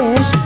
Хорош.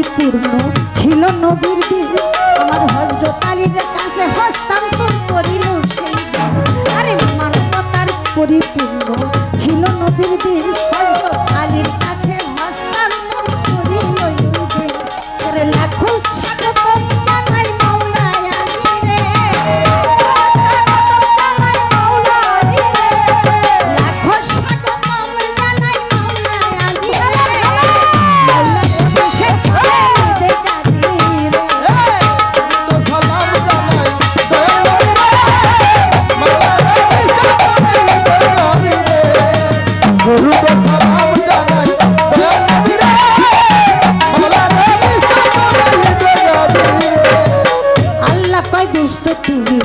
পরিপূর্ণ ছিল নবীর দিন আমার হজরত আলীর কাছে হস্তান্তর করিল সেই আরে মানবতার পরিপূর্ণ ছিল নবীর দিন মানুষ তুমি।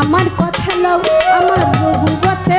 আমার কথা লও আমার কথা